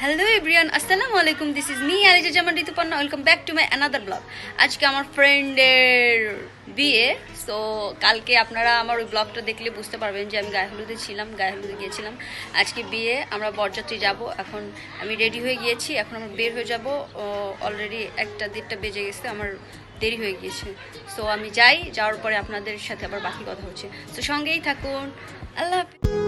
Hello everyone আসসালামু আলাইকুম this is me Aliza Zaman Rituparna welcome back to my another blog আজকে আমার ফ্রেন্ডের বিয়ে সো কালকে আপনারা আমার ওই ব্লগটা দেখলে বুঝতে পারবেন যে আমি গায়ে হলুদে ছিলাম, গায়ে হলুদে গিয়েছিলাম। আজকে বিয়ে, আমরা বরযাত্রী যাব। এখন আমি রেডি হয়ে গিয়েছি। এখন আমরা বের হয়ে যাব। অলরেডি একটা দেড়টা বেজে গেছে। আমার দেরি হয়ে গিয়েছে। সো আমি যাই, যাওয়ার পরে আপনাদের সাথে আবার বাকি কথা হচ্ছে। তো সঙ্গেই থাকুন। আল্লাহ হাফিজ।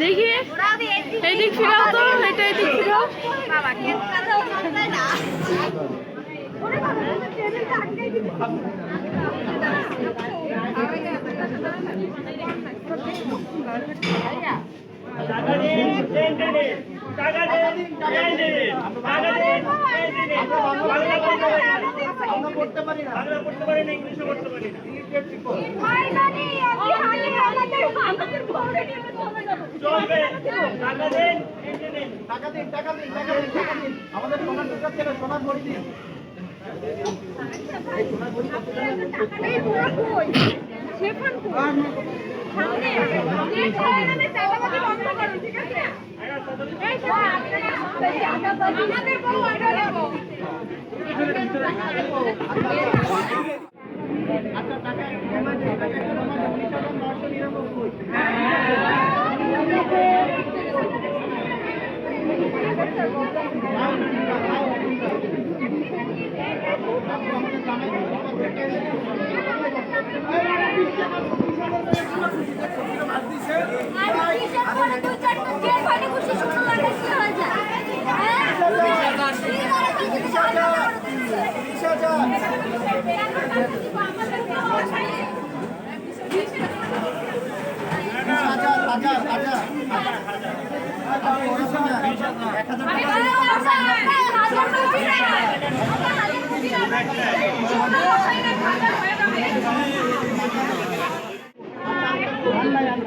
দেখি। এদিক ফিরাও তো এটা এদিক ফিরাও। টাকা দিন টাকা দিন টাকা দিন দিন আমাদের টাকা টাকা একটা তোমার উনিশ হাজার নশো নিরানব্বই হাজার হাজার হাজার এক হাজার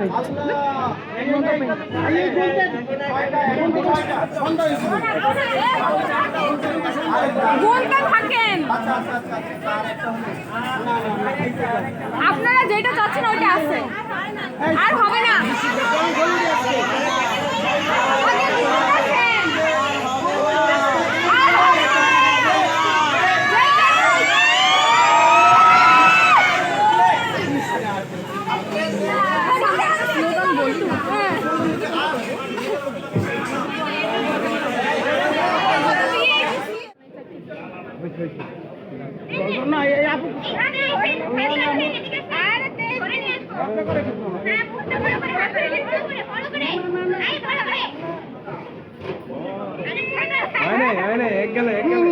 আল্লাহ। থাকেন আচ্ছা আচ্ছা আচ্ছা আচ্ছা। আপনারা যেটা চাচ্ছেন ওইটা আছে আর হবে না স্লোগান বলতে না এই আপু আপনি করে কিছু না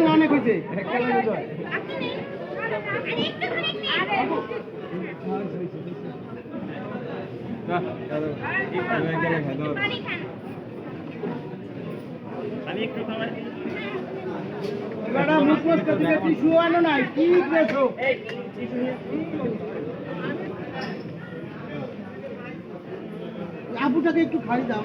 অনেক হয়েছে এবারে মুখোশ করতে টিস্যু আনো নাই কি করেছ? আপুটাকে একটু খাই দাও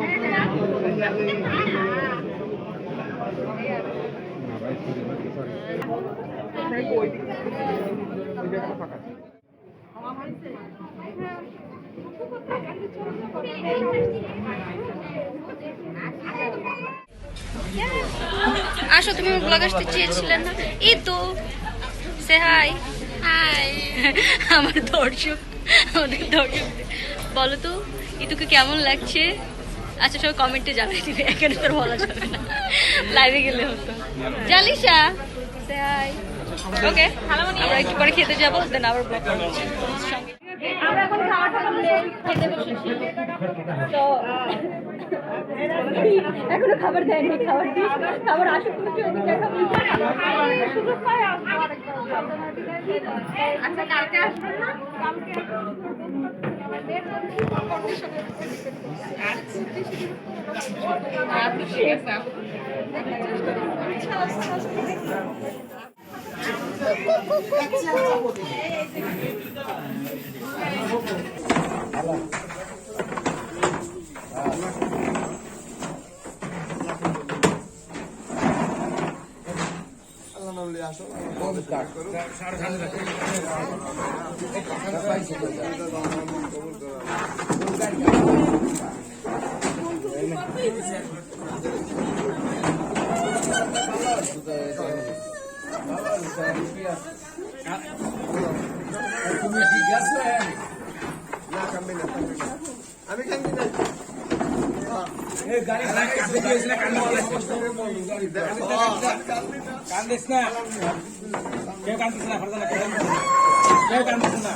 আসো তুমি ব্লগ আসতে চেয়েছিলেন না? এই তো সে হাই হাই আমার দর্শক আমাদের দর্শক। বলো তো ইতুকে কেমন লাগছে? আচ্ছা সব কমেন্টে জানাই দিবে এখানে তোর বলা যাবে না। লাইভে গেলে হতো। জালিসা সে হাই ওকে আমরা একটু পরে খেতে যাব দেন আবার ব্লগ সঙ্গে। আমরা এখন খাওয়াটা খেতে বসেছি। তো এখনও খাবার দেয়নি খাবার দিই খাবার আসুক আচ্ছা কালকে আসবেন না? আমি কেন কান্দিস না কেউ কান্দিস না ফরদা না কেউ কান্দিস না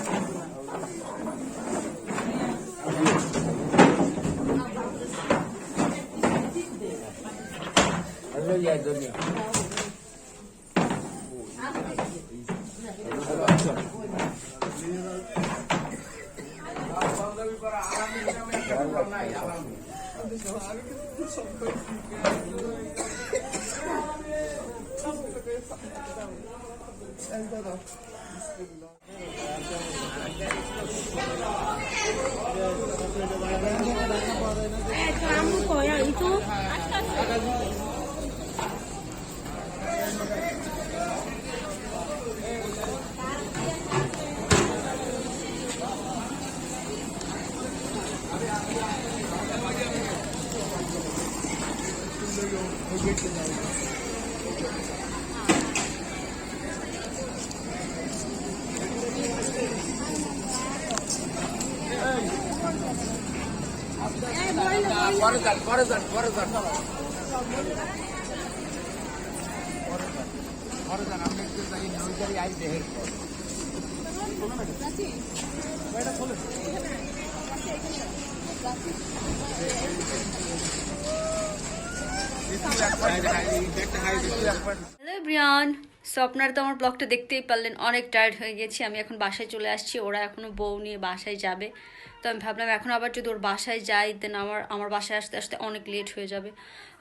হ্যালো দাদা পরে যান পরে যান পরে যান পরে যান আমি একটু যাই নৌকারি আই দেহের পর খোলেন ব্রিয়ান সো আপনারা তো আমার ব্লগটা দেখতেই পারলেন, অনেক টায়ার্ড হয়ে গেছি। আমি এখন বাসায় চলে আসছি, ওরা এখনও বউ নিয়ে বাসায় যাবে। তো আমি ভাবলাম, এখন আবার যদি ওর বাসায় যাই দেন আমার আমার বাসায় আসতে আসতে অনেক লেট হয়ে যাবে।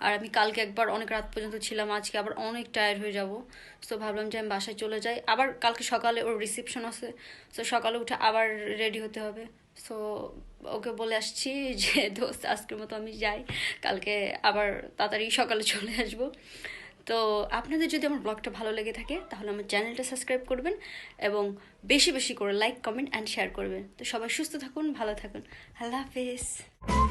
আর আমি কালকে একবার অনেক রাত পর্যন্ত ছিলাম, আজকে আবার অনেক টায়ার্ড হয়ে যাব। সো ভাবলাম যে আমি বাসায় চলে যাই। আবার কালকে সকালে ওর রিসেপশন আছে সো সকালে উঠে আবার রেডি হতে হবে। সো ওকে বলে আসছি যে, দোস্ত, আজকের মতো আমি যাই। কালকে আবার তাড়াতাড়ি সকালে চলে আসব। তো আপনাদের যদি আমার ব্লগটা ভালো লেগে থাকে, তাহলে আমার চ্যানেলটা সাবস্ক্রাইব করবেন এবং বেশি বেশি করে লাইক, কমেন্ট, অ্যান্ড শেয়ার করবেন। তো সবাই সুস্থ থাকুন, ভালো থাকুন। আল্লাহ হাফিজ।